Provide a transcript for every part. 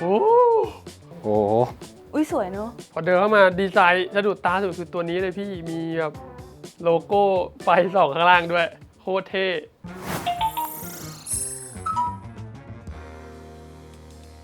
โอ้โอ้โหอุ้ยสวยเนอะพอเดินเข้ามาดีไซน์สะดุดตาสุดคือตัวนี้เลยพี่มีแบบโลโก้ไฟสองข้างล่างด้วย โคตรเท่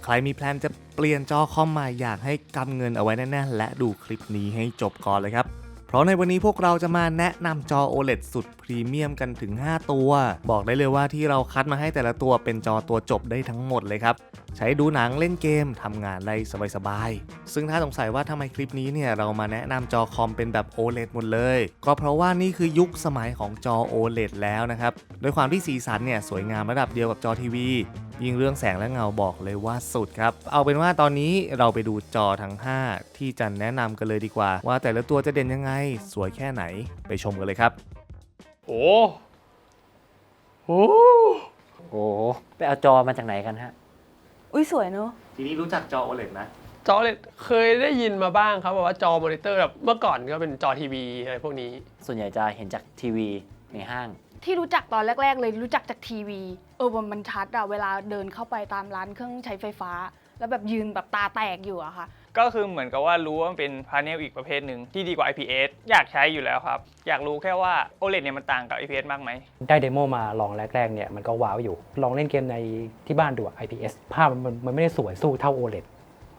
ใครมีแพลนจะเปลี่ยนจอคอมใหม่อยากให้กำเงินเอาไว้แน่ๆและดูคลิปนี้ให้จบก่อนเลยครับ เพราะในวันนี้พวกเราจะมาแนะนำจอ OLED สุดพ รีเมียมกันถึง 5 ตัว บอกได้เลยว่าที่เราคัดมาให้แต่ละตัวเป็นจอตัวจบได้ทั้งหมดเลยครับ ใช้ดูหนังเล่นเกมทำงานได้สบายๆ ซึ่งถ้าสงสัยว่าทำไมคลิปนี้เนี่ยเรามาแนะนำจอคอมเป็นแบบ OLED หมดเลย ก็เพราะว่านี่คือยุคสมัยของจอ OLED แล้วนะครับด้วยความที่สีสันเนี่ยสวยงามระดับเดียวกับจอทีวียิ่งเรื่องแสงและเงาบอกเลยว่าสุดครับ เอาเป็นว่าตอนนี้เราไปดูจอทั้ง 5 ที่จะแนะนำกันเลยดีกว่า ว่าแต่ละตัวจะเด่นยังไง สวยแค่ไหนไปชมกันเลยครับ โอ้โหโอ้โหไปเอาจอมาจากไหนกันฮะ อุ้ยสวยเนอะทีนี้รู้จักจอ OLED นะจอเลยเคยได้ยินมาบ้างครับแบบว่าจอมอนิเตอร์แบบเมื่อก่อนก็เป็นจอทีวีอะไรพวกนี้ ส่วนใหญ่จะเห็นจากทีวีในห้าง ที่รู้จักตอนแรก ๆ เลยรู้จักจากทีวี เออมันชัดอะเวลาเดินเข้าไปตามร้านเครื่องใช้ไฟฟ้า แล้วแบบยืนแบบตาแตกอยู่อะค่ะ ก็คือเหมือนกับว่ารู้ว่ามันเป็นพาเนลอีกประเภทหนึ่งที่ดีกว่า IPS อยากใช้อยู่แล้วครับ อยากรู้แค่ว่า OLED เนี่ยมันต่างกับ IPS มากไหม ได้เดโมมาลองแรกๆเนี่ยมันก็ว้าวอยู่ ลองเล่นเกมในที่บ้านดูอะ IPS ภาพมันมันไม่ได้สวยสู้เท่า OLED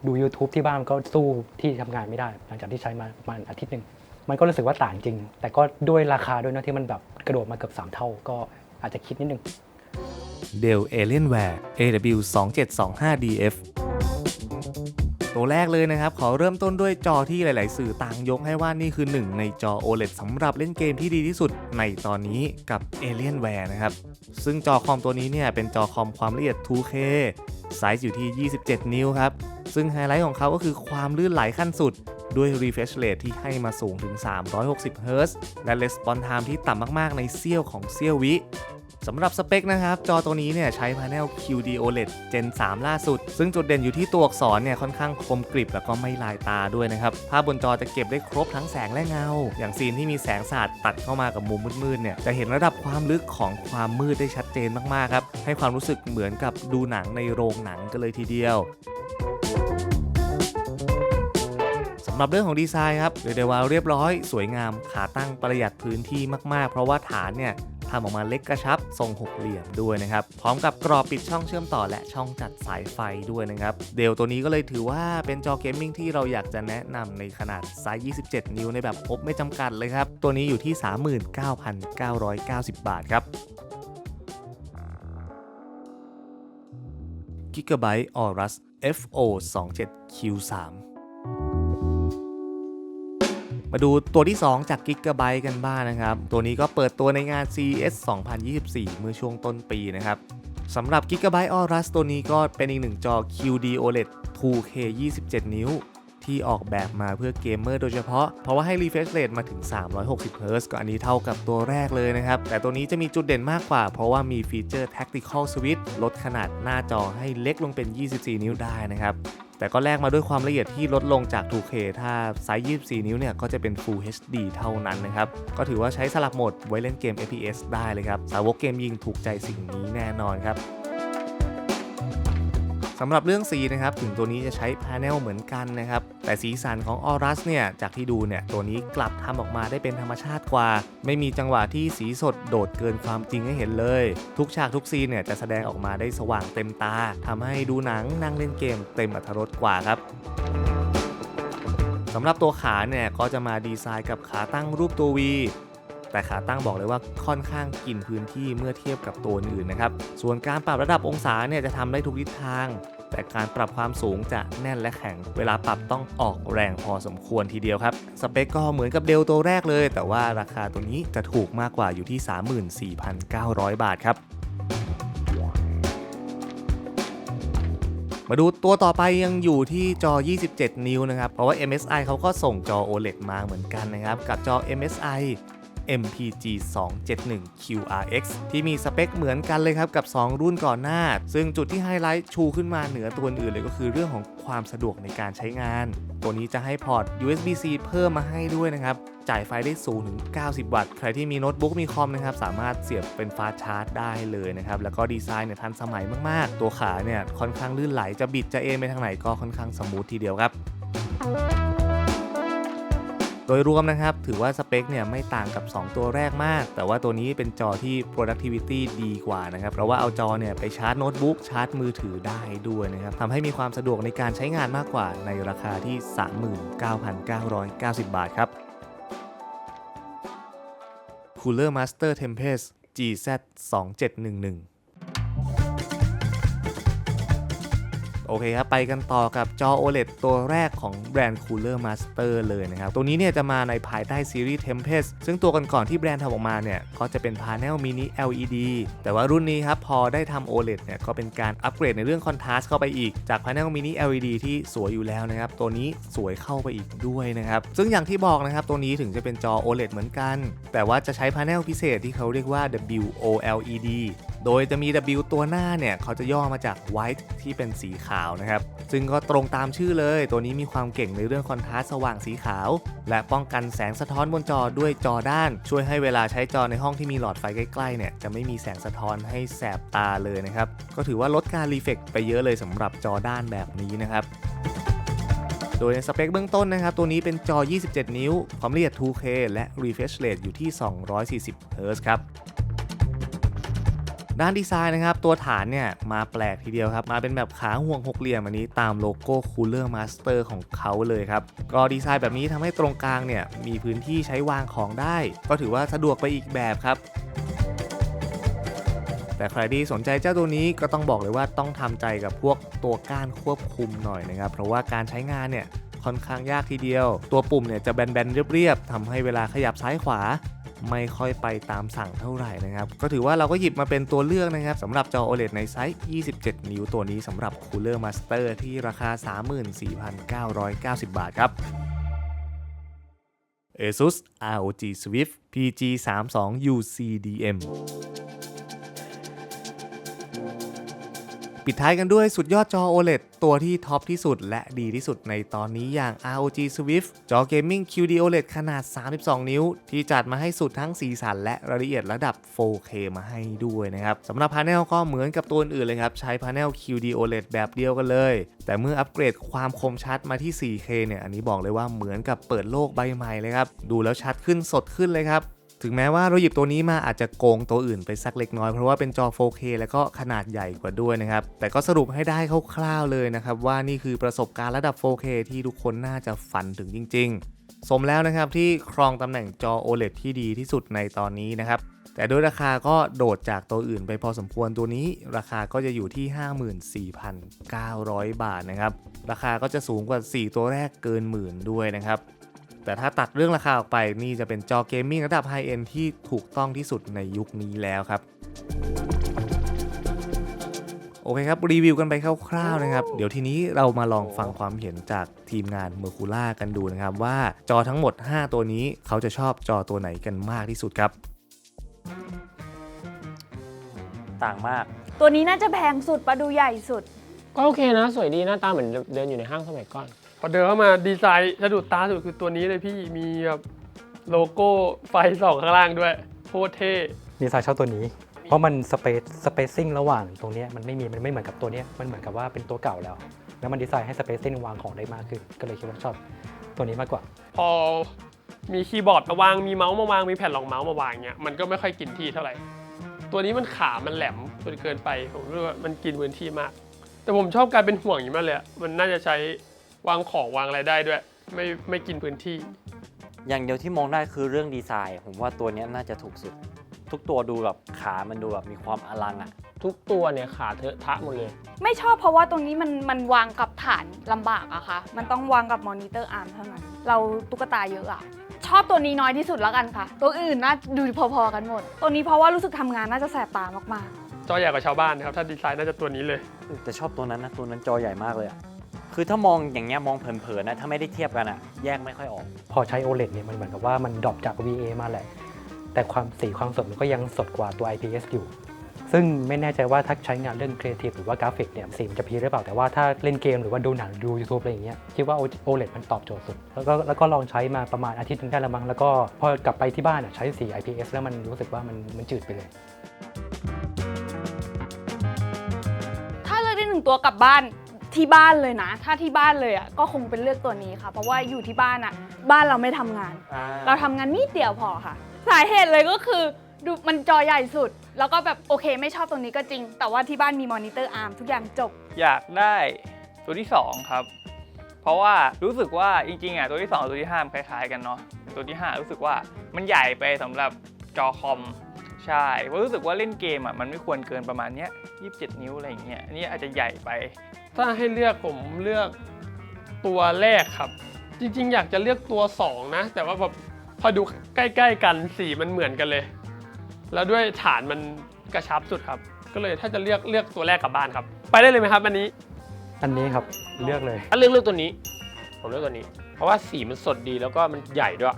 ดู YouTube ที่บ้านมันก็สู้ที่ทำงานไม่ได้ หลังจากที่ใช้มาประมาณอาทิตย์หนึ่งมันก็รู้สึกว่าต่างจริง แต่ก็ด้วยราคาด้วยนะที่มันแบบกระโดดมาเกือบ3เท่าก็อาจจะคิดนิดนึง Dell Alienware AW2725DF ตัวแรกเลยนะครับ ขอเริ่มต้นด้วยจอที่หลาย ๆ สื่อต่างยกให้ว่านี่คือหนึ่งในจอ OLED สำหรับเล่นเกมที่ดีที่สุดในตอนนี้กับ Alienware นะครับ ซึ่งจอคอมตัวนี้เนี่ยเป็นจอคอมความละเอียด 2K ไซส์อยู่ที่ 27 นิ้วครับ ซึ่งไฮไลท์ของเขาก็คือความลื่นไหลขั้นสุด ด้วย refresh rate ที่ให้มาสูงถึง 360 Hz และ response time ที่ต่ำมาก ๆ ในเสี้ยวของเสี้ยววิ สำหรับสเปคนะครับ จอตัวนี้เนี่ยใช้ Panel QD OLED Gen 3 ล่าสุด ซึ่งจุดเด่นอยู่ที่ตัวอักษรเนี่ยค่อนข้างคมกริบแล้วก็ไม่ลายตาด้วยนะครับ ภาพบนจอจะเก็บได้ครบทั้งแสงและเงา อย่างซีนที่มีแสงสาดตัดเข้ามากับมุมมืดๆเนี่ยจะเห็นระดับความลึกของความมืดได้ชัดเจนมากๆครับให้ความรู้สึกเหมือนกับดูหนังในโรงหนังกันเลยทีเดียวสำหรับเรื่องของดีไซน์ครับเรียกได้ว่าเรียบร้อย สวยงาม ขาตั้งประหยัดพื้นที่มาก ๆ เพราะว่าฐานเนี่ย ทำออกมาเล็กกระชับ ทรงหกเหลี่ยมด้วยนะครับ พร้อมกับกรอบปิดช่องเชื่อมต่อและช่องจัดสายไฟด้วยนะครับ เดลตัวนี้ก็เลยถือว่าเป็นจอเกมมิ่งที่เราอยากจะแนะนำในขนาดไซส์ 27 นิ้วในแบบพบไม่จำกัดเลยครับ ตัวนี้อยู่ที่ 39,990 บาทครับ Gigabyte Aorus FO 27 Q3 มาดูตัวที่ 2 จาก Gigabyte กันบ้างนะครับ ตัวนี้ก็เปิดตัวในงาน CES 2024 เมื่อช่วงต้นปีนะครับสำหรับ Gigabyte Aorus ตัวนี้ก็เป็นอีกหนึ่งจอ QD OLED 2K 27 นิ้ว ที่ออกแบบมาเพื่อเกมเมอร์โดยเฉพาะ เพราะว่าให้ refresh rate มาถึง 360 Hz ก็อันนี้เท่ากับตัวแรกเลยนะครับ แต่ตัวนี้จะมีจุดเด่นมากกว่า เพราะว่ามีฟีเจอร์ Tactical Switch ลดขนาดหน้าจอให้เล็กลงเป็น 24 นิ้วได้นะครับ แต่ก็แลกมาด้วยความละเอียดที่ลดลงจาก 2K ถ้าไซส์ 24 นิ้วเนี่ยก็จะเป็น Full HD เท่านั้นนะครับ ก็ถือว่าใช้สลับโหมดไว้เล่นเกม FPS ได้เลยครับ สาวกเกมยิงถูกใจสิ่งนี้แน่นอนครับำหรับเรื่องสีนะครับถึงตัวนี้จะใช้พาเนลเหมือนกันนะครับแต่สีสันของออรัสเนี่ยจากที่ดูเนี่ยตัวนี้กลับทำออกมาได้เป็นธรรมชาติกว่า ไม่มีจังหวะที่สีสดโดดเกินความจริงให้เห็นเลย ทุกฉากทุกซีนเนี่ยจะแสดงออกมาได้สว่างเต็มตาทำให้ดูหนังนั่งเล่นเกมเต็มอรรถรสกว่าครับสำหรับตัวขาเนี่ยก็จะมาดีไซน์กับขาตั้งรูปตัว V แต่ขาตั้งบอกเลยว่าค่อนข้างกินพื้นที่เมื่อเทียบกับตัวอื่นนะครับ ส่วนการปรับระดับองศาเนี่ยจะทำได้ทุกทิศทาง แต่การปรับความสูงจะแน่นและแข็ง เวลาปรับต้องออกแรงพอสมควรทีเดียวครับ สเปคก็เหมือนกับเดลตัวแรกเลย แต่ว่าราคาตัวนี้จะถูกมากกว่าอยู่ที่ 34,900 บาทครับมาดูตัวต่อไปยังอยู่ที่จอ 27 นิ้วนะครับ เพราะว่า MSI เขาก็ส่งจอ OLED มาเหมือนกันนะครับ กับจอ MSI MPG 271 QRX ที่มีสเปคเหมือนกันเลยครับกับ 2 รุ่นก่อนหน้า ซึ่งจุดที่ไฮไลท์ชูขึ้นมาเหนือตัวอื่นเลยก็คือเรื่องของความสะดวกในการใช้งาน ตัวนี้จะให้พอร์ต USB-C เพิ่มมาให้ด้วยนะครับจ่ายไฟได้สูงถึง 90 วัตต์ ใครที่มีโน้ตบุ๊กมีคอมนะครับ สามารถเสียบเป็นฟาสชาร์จได้เลยนะครับ แล้วก็ดีไซน์เนี่ยทันสมัยมากๆ ตัวขาเนี่ยค่อนข้างลื่นไหล จะบิดจะเอ็นไปทางไหนก็ค่อนข้างสมูททีเดียวครับ โดยรวมนะครับ ถือว่าสเปคเนี่ยไม่ต่างกับ 2 ตัวแรกมาก แต่ว่าตัวนี้เป็นจอที่ productivity ดีกว่านะครับ เพราะว่าเอาจอเนี่ยไปชาร์จโน้ตบุ๊กชาร์จมือถือได้ด้วยนะครับทำให้มีความสะดวกในการใช้งานมากกว่าในราคาที่ 39,990 บาทครับ Cooler Master Tempest GZ 2711 อเคครับ ไปกันต่อกับจอ OLED ตัวแรกของแบรนด์ Cooler Master เลยนะครับ ตัวนี้เนี่ยจะมาในภายใต้ซีรีส์ Tempest ซึ่งตัวก่อนๆที่แบรนด์ทำออกมาเนี่ย ก็จะเป็นพา n e l mini LED แต่ว่ารุ่นนี้ครับ พอได้ทำ OLED เนี่ย ก็เป็นการอัปเกรดในเรื่องคอนทราสต์เข้าไปอีก จากพา n e l mini LED ที่สวยอยู่แล้วนะครับ ตัวนี้สวยเข้าไปอีกด้วยนะครับ ซึ่งอย่างที่บอกนะครับ ตัวนี้ถึงจะเป็นจอ OLED เหมือนกัน แต่ว่าจะใช้พา n e l พิเศษที่เขาเรียกว่า WOLED โดยจะมี W ตัวหน้าเนี่ยเขาจะย่อมาจาก white ที่เป็นสีขาวนะครับ ซึ่งก็ตรงตามชื่อเลย ตัวนี้มีความเก่งในเรื่องคอนทราสต์สว่างสีขาว และป้องกันแสงสะท้อนบนจอด้วยจอด้าน ช่วยให้เวลาใช้จอในห้องที่มีหลอดไฟใกล้ๆเนี่ยจะไม่มีแสงสะท้อนให้แสบตาเลยนะครับ ก็ถือว่าลดการรีเฟกไปเยอะเลยสำหรับจอด้านแบบนี้นะครับโดยในสเปคเบื้องต้นนะครับ ตัวนี้เป็นจอ 27 นิ้ว ความละเอียด 2K และ refresh rate อยู่ที่ 240 Hz ครับ ด้านดีไซน์นะครับ ตัวฐานเนี่ย มาแปลกทีเดียวครับ มาเป็นแบบขาห่วงหกเหลี่ยมอันนี้ตามโลโก้ Cooler Master ของเขาเลยครับ ก็ดีไซน์แบบนี้ทำให้ตรงกลางเนี่ย มีพื้นที่ใช้วางของได้ ก็ถือว่าสะดวกไปอีกแบบครับ แต่ใครที่สนใจเจ้าตัวนี้ก็ต้องบอกเลยว่าต้องทำใจกับพวกตัวก้านควบคุมหน่อยนะครับ เพราะว่าการใช้งานเนี่ยค่อนข้างยากทีเดียว ตัวปุ่มเนี่ยจะแบนๆเรียบๆทำให้เวลาขยับซ้ายขวา ไม่ค่อยไปตามสั่งเท่าไหร่นะครับ ก็ถือว่าเราก็หยิบมาเป็นตัวเลือกนะครับสำหรับจอ OLED ในไซส์ 27 นิ้วตัวนี้สำหรับ Cooler Master ที่ราคา 34,990 บาทครับ ASUS ROG Swift PG 3 2 UCDM ปิดท้ายกันด้วยสุดยอดจอ OLED ตัวที่ท็อปที่สุดและดีที่สุดในตอนนี้อย่าง ROG Swift จอเกมมิ่ง QD OLED ขนาด 32 นิ้ว ที่จัดมาให้สุดทั้งสีสันและรายละเอียดระดับ 4K มาให้ด้วยนะครับสำหรับพาเนลก็เหมือนกับตัวอื่นเลยครับ ใช้พาเนล QD OLED แบบเดียวกันเลย แต่เมื่ออัปเกรดความคมชัดมาที่ 4K เนี่ยอันนี้บอกเลยว่าเหมือนกับเปิดโลกใบใหม่เลยครับดูแล้วชัดขึ้นสดขึ้นเลยครับ ถึงแม้ว่าเราหยิบตัวนี้มาอาจจะโกงตัวอื่นไปสักเล็กน้อย เพราะว่าเป็นจอ 4K แล้วก็ขนาดใหญ่กว่าด้วยนะครับ แต่ก็สรุปให้ได้คร่าวๆเลยนะครับ ว่านี่คือประสบการณ์ระดับ 4K ที่ทุกคนน่าจะฝันถึงจริง ๆ สมแล้วนะครับที่ครองตำแหน่งจอ OLED ที่ดีที่สุดในตอนนี้นะครับแต่ด้วยราคาก็โดดจากตัวอื่นไปพอสมควรตัวนี้ ราคาก็จะอยู่ที่ 54,900 บาทนะครับ ราคาก็จะสูงกว่า 4 ตัวแรกเกินหมื่นด้วยนะครับ แต่ถ้าตัดเรื่องราคาออกไปนี่จะเป็นจอเกมมิ่งระดับไฮเอนที่ถูกต้องที่สุดในยุคนี้แล้วครับโอเคครับ รีวิวกันไปคร่าวๆนะครับ เดี๋ยวทีนี้เรามาลองฟังความเห็นจากทีมงานเมอร์คูล่ากันดูนะครับ ว่าจอทั้งหมด 5 ตัวนี้เขาจะชอบจอตัวไหนกันมากที่สุดครับ ต่างมาก ตัวนี้น่าจะแพงสุดปะดูใหญ่สุด ก็โอเคนะ สวยดีหน้าตาเหมือนเดินอยู่ในห้างสมัยก่อน พอเดินเข้ามาดีไซน์สะดุดตาสุดคือตัวนี้เลยพี่มีแบบโลโก้ไฟสองข้างล่างด้วยโคตรเท่ดีไซน์ชอบตัวนี้ เพราะมันสเปซสเปซซิ่งระหว่างตรงเนี้ยมันไม่มีมันไม่เหมือนกับตัวเนี้ยมันเหมือนกับว่าเป็นตัวเก่าแล้ว แล้วมันดีไซน์ให้สเปซซิ่งวางของได้มากขึ้น ก็เลยคิดว่าชอบตัวนี้มากกว่า พอมีคีย์บอร์ดมาวางมีเมาส์มาวางมีแผ่นรองเมาส์มาวางเงี้ยมันก็ไม่ค่อยกินที่เท่าไหร่ตัวนี้มันขามันแหลมจนเกินไปผมรู้สึกว่ามันกินพื้นที่มาก แต่ผมชอบการเป็นห่วงอย่างนี้มากเลยอะมันน่าจะใช้ วางของวางอะไรได้ด้วย ไม่ไม่กินพื้นที่ อย่างเดียวที่มองได้คือเรื่องดีไซน์ ผมว่าตัวเนี้ยน่าจะถูกสุด ทุกตัวดูแบบขามันดูแบบมีความอลังอะทุกตัวเนี่ยขาเทอะทะหมดเลย ไม่ชอบเพราะว่าตรงนี้มันมันวางกับฐานลำบากอะค่ะ มันต้องวางกับมอนิเตอร์อาร์มเท่านั้น เราตุ๊กตาเยอะอะ ชอบตัวนี้น้อยที่สุดแล้วกันค่ะ ตัวอื่นน่าดูพอๆกันหมด ตัวนี้เพราะว่ารู้สึกทำงานน่าจะแสบตามากจอใหญ่กว่าชาวบ้านนะครับ ถ้าดีไซน์น่าจะตัวนี้เลย แต่ชอบตัวนั้นนะตัวนั้นจอใหญ่มากเลยอะ คือถ้ามองอย่างเงี้ยมองเผินๆนะถ้าไม่ได้เทียบกันอะแยกไม่ค่อยออก พอใช้ OLED เนี่ยมันเหมือนกับว่ามันดรอปจาก VA มาแหละ แต่ความสีความสดมันก็ยังสดกว่าตัว IPS อยู่ ซึ่งไม่แน่ใจว่าถ้าใช้งานเรื่องครีเอทีฟหรือว่ากราฟิกเนี่ยสีมันจะพีหรือเปล่าแต่ว่าถ้าเล่นเกมหรือว่าดูหนังดู YouTube อะไรอย่างเงี้ยคิดว่า OLED มันตอบโจทย์สุด แล้วก็แล้วก็ลองใช้มาประมาณอาทิตย์หนึงได้ละมั้งแล้วก็พอกลับไปที่บ้านอะใช้สี IPS แล้วมันรู้สึกว่ามันมันจืดไปเลย ถ้าเลือกได้หนึ่งตัวกลับบ้าน ที่บ้านเลยนะ ถ้าที่บ้านเลยอะก็คงเป็นเลือกตัวนี้ค่ะ เพราะว่าอยู่ที่บ้านอะ บ้านเราไม่ทำงานเราทำงานนิดเดียวพอค่ะ สาเหตุเลยก็คือดูมันจอใหญ่สุด แล้วก็แบบโอเคไม่ชอบตรงนี้ก็จริง แต่ว่าที่บ้านมีมอนิเตอร์อาร์มทุกอย่างจบ อยากได้ตัวที่ 2 ครับ เพราะว่ารู้สึกว่าจริงๆอะตัวที่2กับตัวที่ 5 มันคล้ายๆกันเนาะตัวที่ 5 รู้สึกว่ามันใหญ่ไปสำหรับจอคอม ใช่เพราะรู้สึกว่าเล่นเกมอะมันไม่ควรเกินประมาณเนี้ย27 นิ้วอะไรอย่างเงี้ยอันนี้อาจจะใหญ่ไป ถ้าให้เลือกผมเลือกตัวแรกครับ จริงๆ อยากจะเลือกตัว 2 นะ แต่ว่าแบบพอดูใกล้ ๆ กันสีมันเหมือนกันเลย แล้วด้วยฐานมันกระชับสุดครับ ก็เลยถ้าจะเลือกเลือกตัวแรกกลับบ้านครับ ไปได้เลยไหมครับอันนี้อันนี้ครับเลือกเลยถ้าเลือกเลือกตัวนี้ ผมเลือกตัวนี้ เพราะว่าสีมันสดดีแล้วก็มันใหญ่ด้วย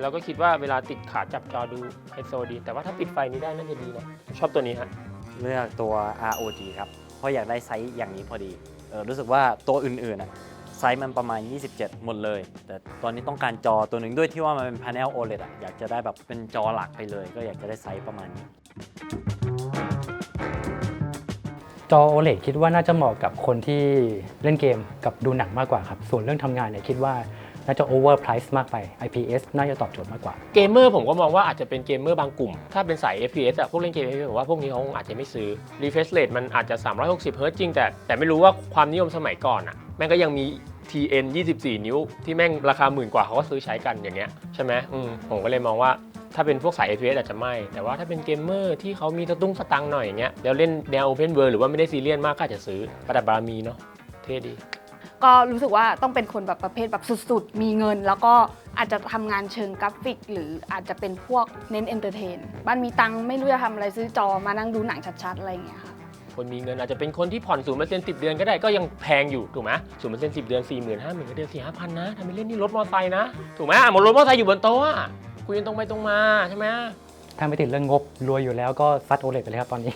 แล้วก็คิดว่าเวลาติดขาจับจอดูไฮโซดี แต่ว่าถ้าปิดไฟนี้ได้น่าจะดีนะผมชอบตัวนี้ฮะเลือกตัว ROG ครับ เพราะอยากได้ไซส์อย่างนี้พอดีเออรู้สึกว่าตัวอื่นๆอะไซส์มันประมาณ 27 หมดเลย แต่ตอนนี้ต้องการจอตัวหนึ่งด้วยที่ว่ามันเป็น panel OLED อะอยากจะได้แบบเป็นจอหลักไปเลย ก็อยากจะได้ไซส์ประมาณนี้ จอ OLED คิดว่าน่าจะเหมาะกับคนที่เล่นเกมกับดูหนังมากกว่าครับ ส่วนเรื่องทำงานเนี่ยคิดว่า น่าจะ overprice มากไป IPS น่าจะตอบโจทย์มากกว่า เกมเมอร์ผมก็มองว่าอาจจะเป็นเกมเมอร์บางกลุ่ม ถ้าเป็นสาย FPS อะพวกเล่นเกม FPS ผมว่าพวกนี้เขาอาจจะไม่ซื้อ refresh rate มันอาจจะ 360เฮิร์ตจริง แต่แต่ไม่รู้ว่าความนิยมสมัยก่อนอะแม่งก็ยังมี TN 24 นิ้ว ที่แม่งราคาหมื่นกว่าเขาก็ซื้อใช้กันอย่างเงี้ยใช่ไหมอืมผมก็เลยมองว่าถ้าเป็นพวกสาย FPS อาจจะไม่ แต่ว่าถ้าเป็นเกมเมอร์ที่เขามีตะตุ้งสตังหน่อยอย่างเงี้ยแล้วเล่นแนว Open World หรือว่าไม่ได้ซีเรียสมากก็อาจจะซื้อประดับบารมีเนาะเท่ดี ก็รู้สึกว่าต้องเป็นคนแบบประเภทแบบสุดๆ มีเงิน แล้วก็อาจจะทำงานเชิงกราฟิก หรืออาจจะเป็นพวกเน้นเอนเตอร์เทน บ้านมีตังค์ไม่รู้จะทำอะไรซื้อจอมานั่งดูหนังชัดๆ อะไรอย่างเงี้ยค่ะ คนมีเงินอาจจะเป็นคนที่ผ่อนศูนย์เปอร์เซ็นต์สิบเดือนก็ได้ก็ยังแพงอยู่ถูกไหมศูนย์เปอร์เซ็นต์สิบเดือนสี่หมื่นห้าหมื่นก็เดือนสี่ห้าพันนะทำไมเล่นนี่รถมอเตอร์ไซค์นะถูกไหมอะหมดรถมอเตอร์ไซค์อยู่บนโต๊ะอะคุยกันตรงไปตรงมาใช่ไหมถ้าไม่ติดเรื่องงบรวยอยู่แล้วก็ซัด OLED ไปเลยครับตอนนี้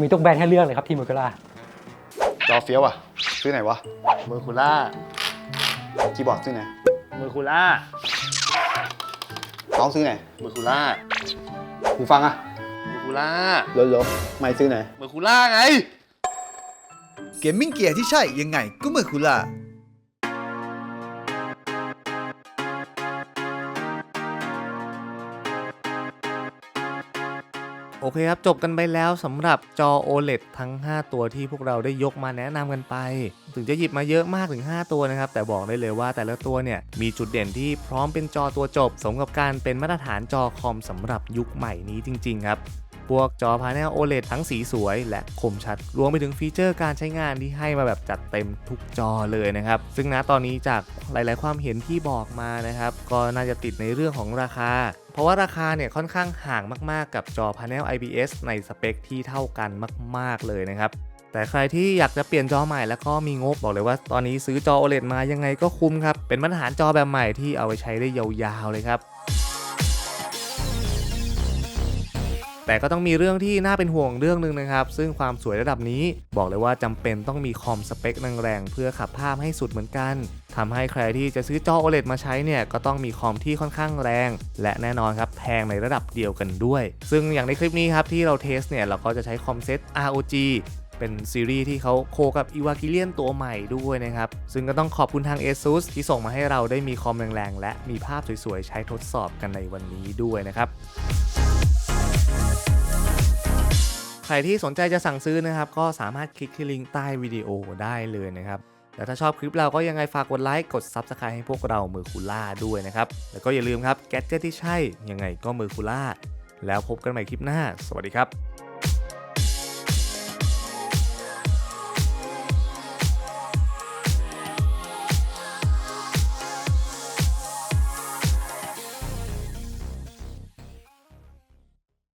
มีทุกแบรนด์ให้เลือกเลยครับที่มูคล่าจอเฟี้ยวอะ ซื้อไหนวะเมอร์คูล่าคีย์บอร์ดซื้อไหนเมอร์คูล่าเมาส์ซื้อไหนเมอร์คูล่าหูฟังอะเมอร์คูล่าลดลบไม่ซื้อไหนเมอร์คูล่าไง เกมมิ่งเกียร์ที่ใช่ยังไงก็เมอร์คูล่า โอเคครับ จบกันไปแล้วสำหรับจอ OLED ทั้ง 5 ตัวที่พวกเราได้ยกมาแนะนำกันไป ถึงจะหยิบมาเยอะมากถึง 5 ตัวนะครับ แต่บอกได้เลยว่าแต่ละตัวเนี่ยมีจุดเด่นที่พร้อมเป็นจอตัวจบ สมกับการเป็นมาตรฐานจอคอมสำหรับยุคใหม่นี้จริง ๆ ครับ พวกจอพาเนล OLED ทั้งสีสวย และคมชัด รวมไปถึงฟีเจอร์การใช้งานที่ให้มาแบบจัดเต็มทุกจอเลยนะครับ ซึ่งณตอนนี้จากหลาย ๆ ความเห็นที่บอกมานะครับ ก็น่าจะติดในเรื่องของราคาเพราะว่าราคาเนี่ยค่อนข้างห่างมาก ๆ กับจอพาเนล IPS ในสเปคที่เท่ากันมาก ๆ เลยนะครับแต่ใครที่อยากจะเปลี่ยนจอใหม่แล้วก็มีงบบอกเลยว่าตอนนี้ซื้อจอ OLED มายังไงก็คุ้มครับ เป็นมาตรฐานจอแบบใหม่ที่เอาไปใช้ได้ยาวๆเลยครับ แต่ก็ต้องมีเรื่องที่น่าเป็นห่วงเรื่องหนึ่งนะครับ ซึ่งความสวยระดับนี้บอกเลยว่าจำเป็นต้องมีคอมสเปคแรงๆเพื่อขับภาพให้สุดเหมือนกันทำให้ใครที่จะซื้อจอ OLED มาใช้เนี่ยก็ต้องมีคอมที่ค่อนข้างแรง และแน่นอนครับแพงในระดับเดียวกันด้วย ซึ่งอย่างในคลิปนี้ครับที่เราเทสเนี่ยเราก็จะใช้คอมเซ็ต ROG เป็นซีรีส์ที่เขาโคกับ e v a g i l i o n ตัวใหม่ด้วยนะครับ ซึ่งก็ต้องขอบคุณทาง ASUS ที่ส่งมาให้เราได้มีคอมแรงๆ และมีภาพสวยๆ ใช้ทดสอบกันในวันนี้ด้วยนะครับ รที่สนใจจะสั่งซื้อนะครับ ก็สามารถคลิกที่ลิงก์ใต้วิดีโอได้เลยนะครับแต่ถ้าชอบคลิปเราก็ยังไงฝากกดไลค์ กด Subscribe ให้พวกเรามือคูล่าด้วยนะครับ แล้วก็อย่าลืมครับแกดเจที่ใช่ยังไงก็มือคูล่า แล้วพบกันใหม่คลิปหน้า สวัสดีครับ